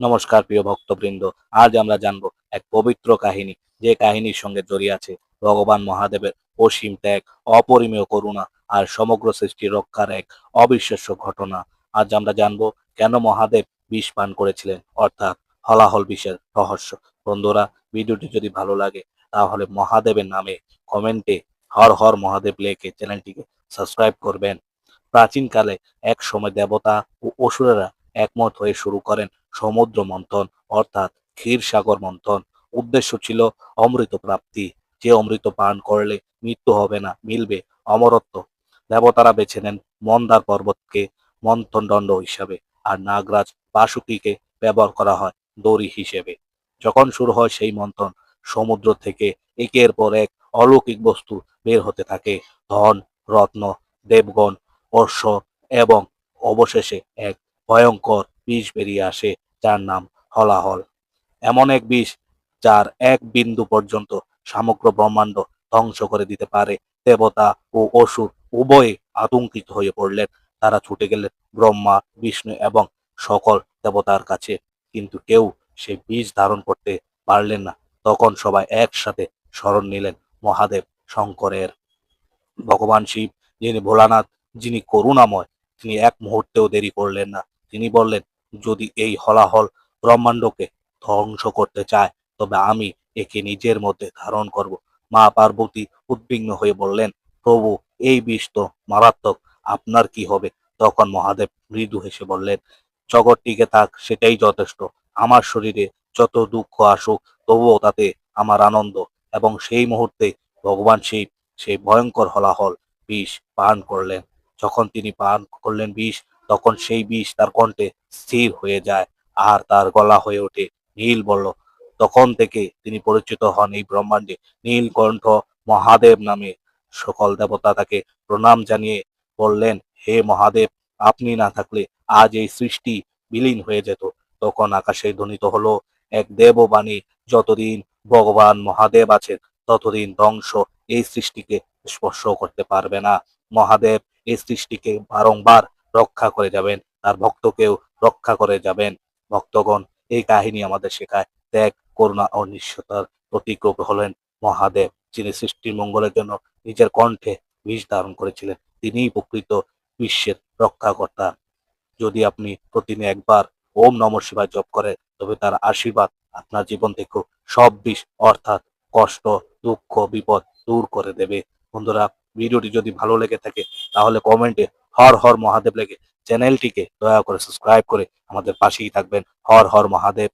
নমস্কার, প্রিয় ভক্তবৃন্দ। আজ আমরা জানব এক পবিত্র কাহিনী। যে কাহিনীর সঙ্গে জড়িয়ে আছে ভগবান মহাদেবের অসীম ত্যাগ, অপরিমেয় করুণা আর সমগ্র সৃষ্টি রক্ষার এক অবিশ্বাস্য ঘটনা। আজ আমরা জানব কেন মহাদেব বিষ পান করেছিলেন, অর্থাৎ হলাহল বিষের রহস্য। বন্ধুরা, ভিডিওটি যদি ভালো লাগে, তাহলে মহাদেবের নামে কমেন্টে হর হর মহাদেব লেখে চ্যানেলটিকে সাবস্ক্রাইব করবেন। প্রাচীনকালে এক সময় দেবতা ও অসুরেরা একমত হয়ে শুরু করেন সমুদ্র মন্থন, অর্থাৎ ক্ষীর সাগর মন্থন। উদ্দেশ্য ছিল অমৃত প্রাপ্তি। যে অমৃত পান করলে মৃত্যু হবে না, মিলবে অমরত্ব। দেবতারা বেছে নেন মন্দার পর্বতকে মন্থন দণ্ড হিসাবে, আর নাগরাজ বাসুকিকে ব্যবহার করা হয় দড়ি হিসেবে। যখন শুরু হয় সেই মন্থন, সমুদ্র থেকে একের পর এক অলৌকিক বস্তু বের হতে থাকে। ধন, রত্ন, দেবগণ, অশ্ব এবং অবশেষে এক ভয়ঙ্কর বিষ বেরিয়ে আসে, যার নাম হলাহল। এমন এক বিষ যার এক বিন্দু পর্যন্ত সমগ্র ব্রহ্মাণ্ড ধ্বংস করে দিতে পারে। দেবতা ও অসুর উভয়ে আতঙ্কিত হয়ে পড়লেন। তারা ছুটে গেলেন ব্রহ্মা, বিষ্ণু এবং সকল দেবতার কাছে। কিন্তু কেউ সে বীজ ধারণ করতে পারলেন না। তখন সবাই একসাথে স্মরণ নিলেন মহাদেব শঙ্করের। ভগবান শিব, যিনি ভোলানাথ, যিনি করুণাময়, তিনি এক মুহূর্তেও দেরি করলেন না। তিনি বললেন, যদি এই হলাহল ব্রহ্মাণ্ডকে ধ্বংস করতে চায়, তবে আমি একে নিজের মধ্যে ধারণ করব। মা পার্বতী উদ্বিগ্ন হয়ে বললেন, প্রভু, এই বিষ তো মারাত্মক, আপনার কি হবে? তখন মহাদেব মৃদু হেসে বললেন, জগৎটিকে থাক, সেটাই যথেষ্ট। আমার শরীরে যত দুঃখ আসুক, তবুও তাতে আমার আনন্দ, এবং সেই মুহূর্তে ভগবান শিব সেই ভয়ঙ্কর হলাহল বিষ পান করলেন। যখন তিনি পান করলেন বিষ তখন সেই বিষ তার কণ্ঠে স্থির হয়ে যায় আর তার গলা হয়ে ওঠে নীল বর্ণ। তখন থেকে তিনি পরিচিত হন এই ব্রহ্মাণ্ডে নীলকণ্ঠ মহাদেব নামে। সকল দেবতা তাকে প্রণাম জানিয়ে বললেন, হে মহাদেব, আপনি না থাকলে আজ এই সৃষ্টি বিলীন হয়ে যেত। তখন আকাশে ধ্বনিত হলো, এক দেববাণী, যতদিন ভগবান মহাদেব আছেন, ততদিন ধ্বংস এই সৃষ্টিকে স্পর্শ করতে পারবে না। মহাদেব, এই সৃষ্টিকে বারংবার রক্ষা করে যাবেন, তার ভক্তকেও রক্ষা করে যাবেন। ভক্তগণ, এই কাহিনী আমাদের শেখায়। ত্যাগ, করুণা ও নিঃস্বতার প্রতীক হলেন মহাদেব, যিনি সৃষ্টির মঙ্গলের জন্য নিজের কণ্ঠে বিষ ধারণ করেছিলেন। তিনিই প্রকৃত বিশ্বের রক্ষাকর্তা। যদি আপনি প্রতিদিন একবার ওম নম শিবায় জপ করেন, তবে তার আশীর্বাদ আপনার জীবন থেকেও সব বিষ, অর্থাৎ কষ্ট, দুঃখ, বিপদ দূর করে দেবে। বন্ধুরা, ভিডিওটি যদি ভালো লেগে থাকে, তাহলে কমেন্টে হর হর মহাদেব লেগে চ্যানেলটিকে দয়া করে সাবস্ক্রাইব করে আমাদের পাশেই থাকবেন। হর হর মহাদেব।